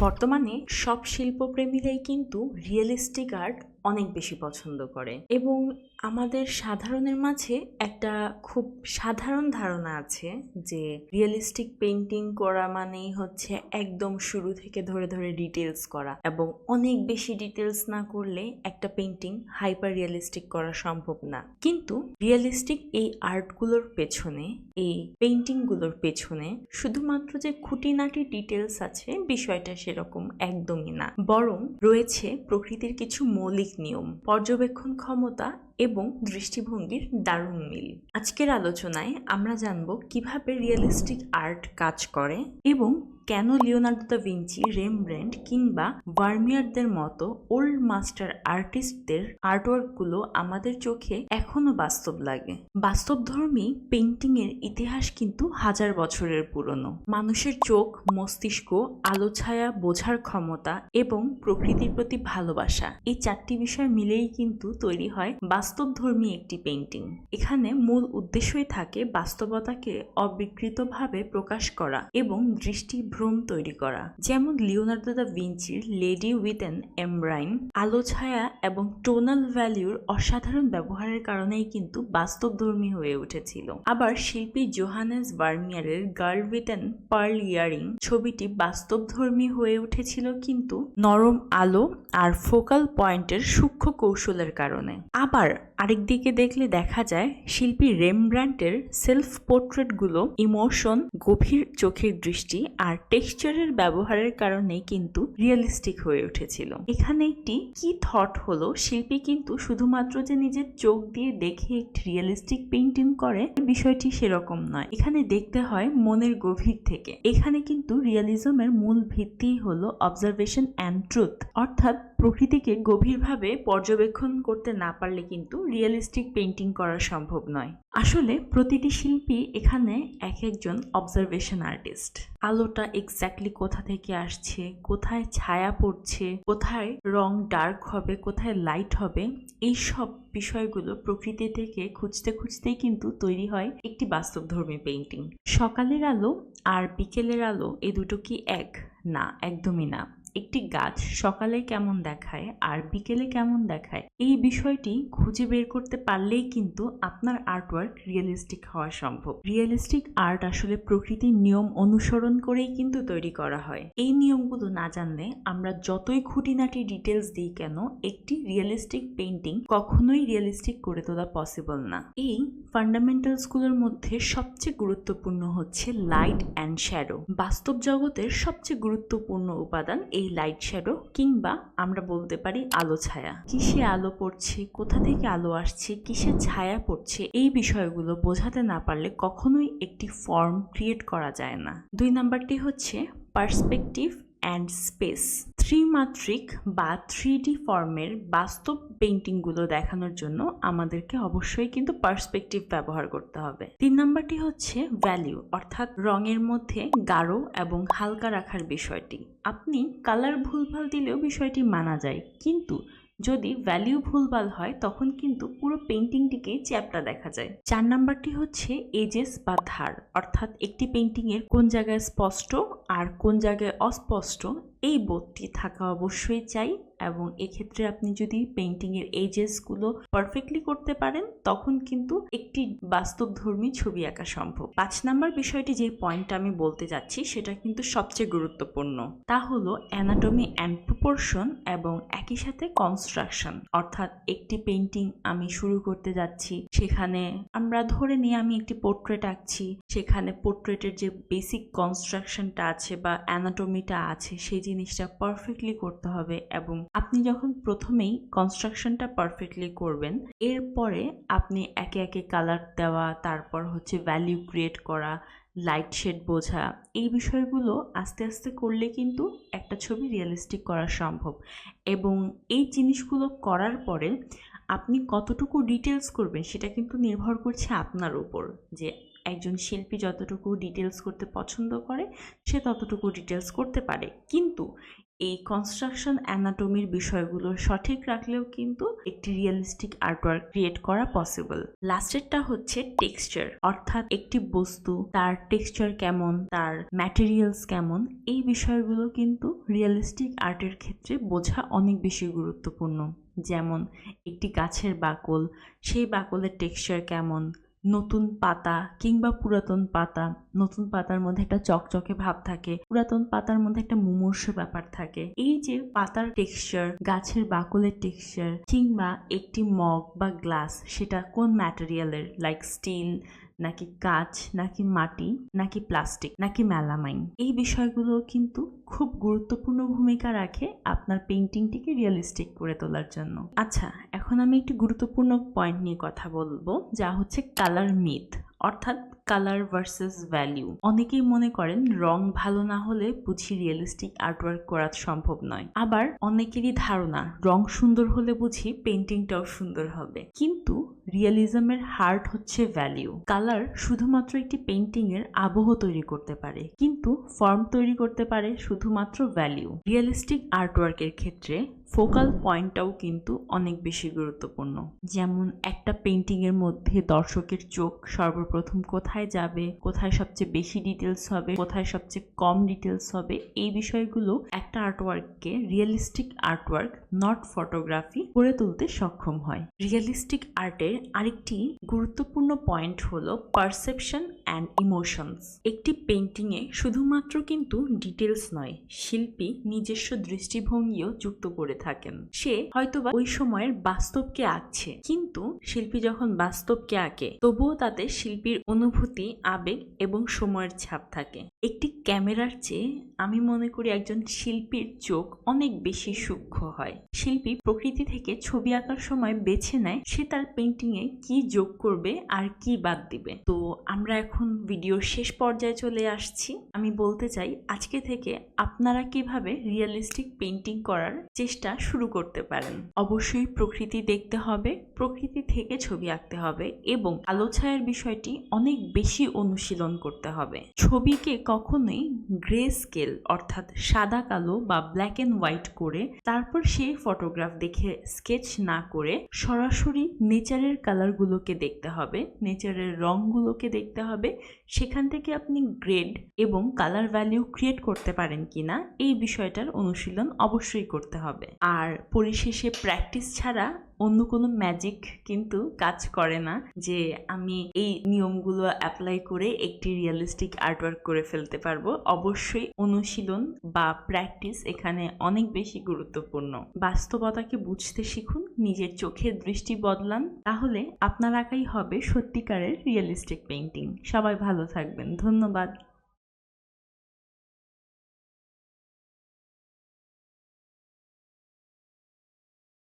বর্তমানে সব শিল্পপ্রেমীরাই কিন্তু রিয়েলিস্টিক আর্ট অনেক বেশি পছন্দ করে। এবং আমাদের সাধারণের মাঝে একটা খুব সাধারণ ধারণা আছে যে রিয়েলিস্টিক পেন্টিং করা মানেই হচ্ছে একদম শুরু থেকে ধরে ধরে ডিটেলস করা এবং অনেক বেশি ডিটেলস না করলে একটা পেন্টিং হাইপার রিয়েলিস্টিক করা সম্ভব না। কিন্তু রিয়েলিস্টিক এই আর্টগুলোর পেছনে, এই পেন্টিংগুলোর পেছনে শুধুমাত্র যে খুঁটিনাটি ডিটেলস আছে বিষয়টা সেরকম একদমই না। বরং রয়েছে প্রকৃতির কিছু মৌলিক নিয়ম, পর্যবেক্ষণ ক্ষমতা এবং দৃষ্টিভঙ্গির দারুণ মিল। আজকের আলোচনায় আমরা জানব কীভাবে রিয়েলিস্টিক আর্ট কাজ করে এবং কেন লিওনার্দো দা ভিঞ্চি রেমব্র্যান্ড কিংবা ভার্মিয়ারদের মতো ওল্ড মাস্টার আর্টিস্টদের আর্টওয়ার্কগুলো আমাদের চোখে এখনও বাস্তব লাগে। বাস্তবধর্মী পেন্টিংয়ের ইতিহাস কিন্তু হাজার বছরের পুরনো। মানুষের চোখ, মস্তিষ্ক, আলো ছায়া, বোঝার ক্ষমতা এবং প্রকৃতির প্রতি ভালোবাসা, এই চারটি বিষয় মিলেই কিন্তু তৈরি হয় বাস্তবধর্মী একটি পেন্টিং এখানে মূল উদ্দেশ্যই থাকে বাস্তবতাকে অবিকৃতভাবে প্রকাশ করা এবং দৃষ্টিভ্রম তৈরি করা, যেমন লিওনার্দো দা ভিঞ্চির লেডি উইথ অ্যান এমব্রাইন আলো, ছায়া এবং টোনাল ভ্যালিউর অসাধারণ ব্যবহারের কারণেই কিন্তু বাস্তবধর্মী হয়ে উঠেছিল। আবার শিল্পী Johannes বার্মিয়ারের girl with an pearl earring ছবিটি বাস্তবধর্মী হয়ে উঠেছিল কিন্তু নরম আলো আর ফোকাল পয়েন্টের সূক্ষ্ম কৌশলের কারণে। আবার আরেক দিকে দেখলে দেখা যায়, শিল্পী রেমব্র্যান্টের সেলফ পোর্ট্রেটগুলো ইমোশন, গভীর চোখের দৃষ্টি আর টেক্সচারের ব্যবহারের কারণেই কিন্তু রিয়েলিস্টিক হয়ে উঠেছিল। এখানে একটি কি থট হলো শিল্পী কিন্তু শুধুমাত্র যে নিজের চোখ দিয়ে দেখে একটি রিয়েলিস্টিক পেন্টিং করে বিষয়টি সেরকম নয়। এখানে দেখতে হয় মনের গভীর থেকে। এখানে কিন্তু রিয়েলিজমের মূল ভিত্তি হলো অবজারভেশন অ্যান্ড ট্রুথ অর্থাৎ প্রকৃতিকে গভীরভাবে পর্যবেক্ষণ করতে না পারলে কিন্তু রিয়েলিস্টিক পেন্টিং করা সম্ভব নয়। আসলে প্রতিটি শিল্পী এখানে এক একজন অবজারভেশন আর্টিস্ট আলোটা এক্স্যাক্টলি কোথা থেকে আসছে, কোথায় ছায়া পড়ছে, কোথায় রং ডার্ক হবে, কোথায় লাইট হবে এই সব বিষয়গুলো প্রকৃতি থেকে খুঁজতে খুঁজতেই কিন্তু তৈরি হয় একটি বাস্তবধর্মী পেইন্টিং সকালের আলো আর বিকেলের আলো এই দুটো কি এক? না, একদমই না। একটি গাছ সকালে কেমন দেখায় আর বিকেলে কেমন দেখায়, এই বিষয়টি খুঁজে বের করতে পারলেই কিন্তু আপনার আর্টওয়ার্ক রিয়েলিস্টিক হওয়া সম্ভব। রিয়েলিস্টিক আর্ট আসলে প্রকৃতির নিয়ম অনুসরণ করেই কিন্তু তৈরি করা হয়। এই নিয়মগুলো না জানলে আমরা যতই খুঁটিনাটি ডিটেলস দিই কেন, একটি রিয়েলিস্টিক পেন্টিং কখনোই রিয়েলিস্টিক করে তোলা পসিবল না। এই ফান্ডামেন্টালসগুলোর মধ্যে সবচেয়ে গুরুত্বপূর্ণ হচ্ছে লাইট অ্যান্ড শ্যাডো বাস্তব জগতের সবচেয়ে গুরুত্বপূর্ণ উপাদান এই লাইট শ্যাডো কিংবা আমরা বলতে পারি আলো ছায়া। কিসে আলো পড়ছে, কোথা থেকে আলো আসছে কিসে ছায়া পড়ছে, এই বিষয়গুলো বোঝাতে না পারলে কখনোই একটি ফর্ম ক্রিয়েট করা যায় না। দুই নাম্বারটি হচ্ছে পার্সপেক্টিভ অ্যান্ড স্পেস ত্রিমাত্রিক বা থ্রি ডি ফর্মের বাস্তব পেন্টিংগুলো দেখানোর জন্য আমাদেরকে অবশ্যই কিন্তু পার্সপেক্টিভ ব্যবহার করতে হবে। তিন নাম্বারটি হচ্ছে ভ্যালিউ অর্থাৎ রঙের মধ্যে গাঢ় এবং হালকা রাখার বিষয়টি। আপনি কালার ভুলভাল দিলেও বিষয়টি মানা যায়, কিন্তু যদি ভ্যালিউ ভুলভাল হয়, তখন কিন্তু পুরো পেন্টিংটিকে চ্যাপটা দেখা যায়। চার নাম্বারটি হচ্ছে এজেস বা ধার, অর্থাৎ একটি পেন্টিংয়ের কোন জায়গায় স্পষ্ট আর কোন জায়গায় অস্পষ্ট এই বোধটি থাকা অবশ্যই চাই এবং এক্ষেত্রে আপনি যদি পেন্টিংয়ের এজেসগুলো পারফেক্টলি করতে পারেন, তখন কিন্তু একটি বাস্তবধর্মী ছবি আঁকা সম্ভব। পাঁচ নাম্বার বিষয়টি যে পয়েন্টটা আমি বলতে যাচ্ছি, সেটা কিন্তু সবচেয়ে গুরুত্বপূর্ণ। তা হলো অ্যানাটমি অ্যান্ড প্রপোর্শন এবং একই সাথে কনস্ট্রাকশন অর্থাৎ একটি পেন্টিং আমি শুরু করতে যাচ্ছি সেখানে। আমরা ধরে নিয়ে আমি একটি পোর্ট্রেট আঁকছি। সেখানে পোর্ট্রেটের যে বেসিক কনস্ট্রাকশনটা আছে বা অ্যানাটমিটা আছে, সেই জিনিসটা পারফেক্টলি করতে হবে এবং আপনি যখন প্রথমেই কনস্ট্রাকশনটা পারফেক্টলি করবেন, এরপরে আপনি একে একে কালার দেওয়া, তারপর হচ্ছে ভ্যালিউ ক্রিয়েট করা লাইট শেড বোঝা, এই বিষয়গুলো আস্তে আস্তে করলে কিন্তু একটা ছবি রিয়েলিস্টিক করা সম্ভব। এবং এই জিনিসগুলো করার পরে আপনি কতটুকু ডিটেলস করবেন সেটা কিন্তু নির্ভর করছে আপনার উপর। যে একজন শিল্পী যতটুকু ডিটেলস করতে পছন্দ করে, সে ততটুকু ডিটেলস করতে পারে। কিন্তু এই কনস্ট্রাকশন অ্যানাটমির বিষয়গুলো সঠিক রাখলেও কিন্তু একটি রিয়েলিস্টিক আর্টওয়ার্ক ক্রিয়েট করা পসিবল লাস্টেরটা হচ্ছে টেক্সচার অর্থাৎ একটি বস্তু, তার টেক্সচার কেমন, তার ম্যাটেরিয়ালস কেমন, এই বিষয়গুলো কিন্তু রিয়েলিস্টিক আর্টের ক্ষেত্রে বোঝা অনেক বেশি গুরুত্বপূর্ণ। যেমন, একটি গাছের বাকল, সেই বাকলের টেক্সচার কেমন নতুন পাতা কিংবা পুরাতন পাতা, নতুন পাতার মধ্যে একটা চকচকে ভাব থাকে, পুরাতন পাতার মধ্যে একটা মুমূর্ষ ব্যাপার থাকে। এই যে পাতার টেক্সচার গাছের বাকলের টেক্সচার কিংবা একটি মগ বা গ্লাস সেটা কোন ম্যাটেরিয়ালের লাইক স্টিল নাকি কাঁচ নাকি মাটি, নাকি প্লাস্টিক, নাকি মেলামাইন? এই বিষয়গুলো কিন্তু খুব গুরুত্বপূর্ণ ভূমিকা রাখে আপনার পেন্টিংটিকে রিয়েলিস্টিক করে তোলার জন্য। আচ্ছা এখন আমি একটি গুরুত্বপূর্ণ পয়েন্ট নিয়ে কথা বলব, যা হচ্ছে কালার মিথ অর্থাৎ কালার ভার্সেস ভ্যালিউ অনেকেই মনে করেন রং ভালো না হলে বুঝি রিয়েলিস্টিক আর্টওয়ার্ক করা সম্ভব নয়। আবার অনেকেরই ধারণা, রং সুন্দর হলে বুঝি পেন্টিংটাও সুন্দর হবে। কিন্তু রিয়েলিজমের হার্ট হচ্ছে ভ্যালিউ কালার শুধুমাত্র একটি পেন্টিং এর আবহ তৈরি করতে পারে, কিন্তু ফর্ম তৈরি করতে পারে শুধুমাত্র ভ্যালিউ রিয়েলিস্টিক আর্টওয়ার্কের ক্ষেত্রে ফোকাল পয়েন্টটাও কিন্তু অনেক বেশি গুরুত্বপূর্ণ। যেমন একটা পেন্টিং এর মধ্যে দর্শকের চোখ সর্বপ্রথম কোথায় যাবে, কোথায় সবচেয়ে বেশি ডিটেলস হবে, কোথায় সবচেয়ে কম ডিটেলস হবে, এই বিষয়গুলো একটা আর্টওয়ার্ককে রিয়েলিস্টিক আর্টওয়ার্ক নট ফটোগ্রাফি করে তুলতে সক্ষম হয়। রিয়েলিস্টিক আর্টের আরেকটি গুরুত্বপূর্ণ পয়েন্ট হলো পারসেপশন অ্যান্ড ইমোশনস একটি পেন্টিংয়ে শুধুমাত্র কিন্তু ডিটেলস নয়, শিল্পী নিজস্ব দৃষ্টিভঙ্গিও যুক্ত করে থাকেন। সে হয়তোবা ওই সময়ের বাস্তবকে আঁকছে, কিন্তু শিল্পী যখন বাস্তবকে আঁকে, তবুও তাতে শিল্পীর অনুভূতি আবেগ এবং সময়ের ছাপ থাকে। একটি ক্যামেরার চেয়ে আমি মনে করি একজন শিল্পীর চোখ অনেক বেশি সূক্ষ্ম হয়। শিল্পী প্রকৃতি থেকে ছবি আঁকার সময় বেছে নেয় সে তার পেন্টিংয়ে কি যোগ করবে আর কি বাদ দিবে। তো আমরা এখন ভিডিওর শেষ পর্যায়ে চলে আসছি। আমি বলতে চাই, আজকে থেকে আপনারা কীভাবে রিয়েলিস্টিক পেন্টিং করার চেষ্টা শুরু করতে পারেন? অবশ্যই প্রকৃতি দেখতে হবে, প্রকৃতি থেকে ছবি আঁকতে হবে এবং আলো ছায়ার বিষয়টি অনেক বেশি অনুশীলন করতে হবে। ছবিকে কখনোই গ্রে স্কেল, অর্থাৎ সাদা কালো বা ব্ল্যাক অ্যান্ড হোয়াইট করে তারপর সেই ফটোগ্রাফ দেখে স্কেচ না করে সরাসরি নেচারের কালারগুলোকে দেখতে হবে নেচারের রঙগুলোকে দেখতে হবে, সেখান থেকে আপনি গ্রেড এবং কালার ভ্যালিউ ক্রিয়েট করতে পারেন কিনা এই বিষয়টার অনুশীলন অবশ্যই করতে হবে। আর পরিশেষে প্র্যাকটিস ছাড়া অন্য কোনো ম্যাজিক কিন্তু কাজ করে না যে আমি এই নিয়মগুলো অ্যাপ্লাই করে একটি রিয়েলিস্টিক আর্টওয়ার্ক করে ফেলতে পারব। অবশ্যই অনুশীলন বা প্র্যাকটিস এখানে অনেক বেশি গুরুত্বপূর্ণ। বাস্তবতাকে বুঝতে শিখুন, নিজের চোখের দৃষ্টি বদলান, তাহলে আপনার আঁকাই হবে সত্যিকারের রিয়েলিস্টিক পেন্টিং সবাই ভালো থাকবেন। ধন্যবাদ।